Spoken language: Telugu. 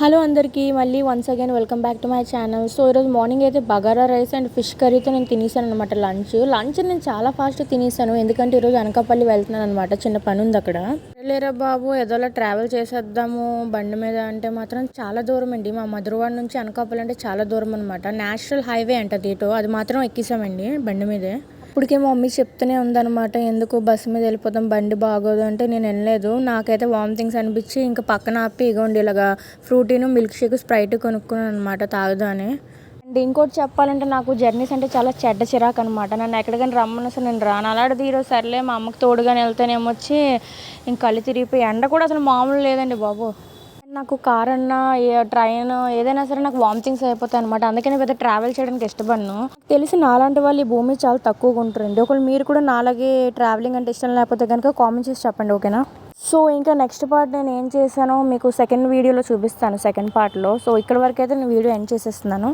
హలో అందరికీ మళ్ళీ once again welcome back to my channel so ఈరోజు మార్నింగ్ అయితే బగారా రైస్ అండ్ ఫిష్ కర్రీతో నేను తినేసాను అనమాట లంచ్. లంచ్ నేను చాలా ఫాస్ట్ తినేసాను. ఎందుకంటే ఈరోజు అనకాపల్లి వెళ్తున్నాను అనమాట చిన్న పని ఉంది అక్కడ. లేరా బాబు? ఏదోలా ట్రావెల్ చేసేద్దాము. బండి మీద అంటే మాత్రం చాలా దూరం అండి. మా మధురవాడ నుంచి అనకాపల్లి అంటే చాలా దూరం అనమాట నేషనల్ హైవే అంటది ఇటు అది మాత్రం ఎక్కిసామండి బండి మీదే. ఇప్పటికే మా మమ్మీ చెప్తూనే ఉందన్నమాట ఎందుకు బస్సు మీద వెళ్ళిపోతాం? బండి బాగోదు అంటే నేను వెళ్ళలేదు నాకైతే వామిటింగ్స్ అనిపించి ఇంకా పక్కన ఆపి ఇగోండి ఇలాగా ఫ్రూటీను మిల్క్ షేక్ స్ప్రైట్ కొనుక్కున్నాను అనమాట తాగుదాని అండ్ ఇంకోటి చెప్పాలంటే నాకు జర్నీస్ అంటే చాలా చెడ్డ చిరాకు అనమాట నన్ను ఎక్కడికైనా రమ్మని అసలు నేను రాను. అలాంటిది ఈరోజు సర్లే మా అమ్మకి తోడుగానే వెళ్తేనేమొచ్చి ఇంక కళ్ళు తిరిగిపోయి ఎండ కూడా అసలు మామూలు లేదండి బాబు. నాకు కార్ అన్నా ట్రైన్ ఏదైనా సరే నాకు వామిటింగ్స్ అయిపోతాయి అనమాట అందుకే నేను పెద్ద ట్రావెల్ చేయడానికి ఇష్టపడను. తెలిసి నాలాంటి వాళ్ళు ఈ భూమి చాలా తక్కువగా ఉంటారండి ఒకవేళ మీరు కూడా నాలాగే ట్రావెలింగ్ అంటే ఇష్టం లేకపోతే కనుక కామెంట్ చేసి చెప్పండి ఓకేనా? సో ఇంకా నెక్స్ట్ పార్ట్ నేను ఏం చేశానో మీకు సెకండ్ వీడియోలో చూపిస్తాను సెకండ్ పార్ట్లో. సో ఇక్కడ వరకు అయితే నేను వీడియో ఎండ్ చేసేస్తున్నాను.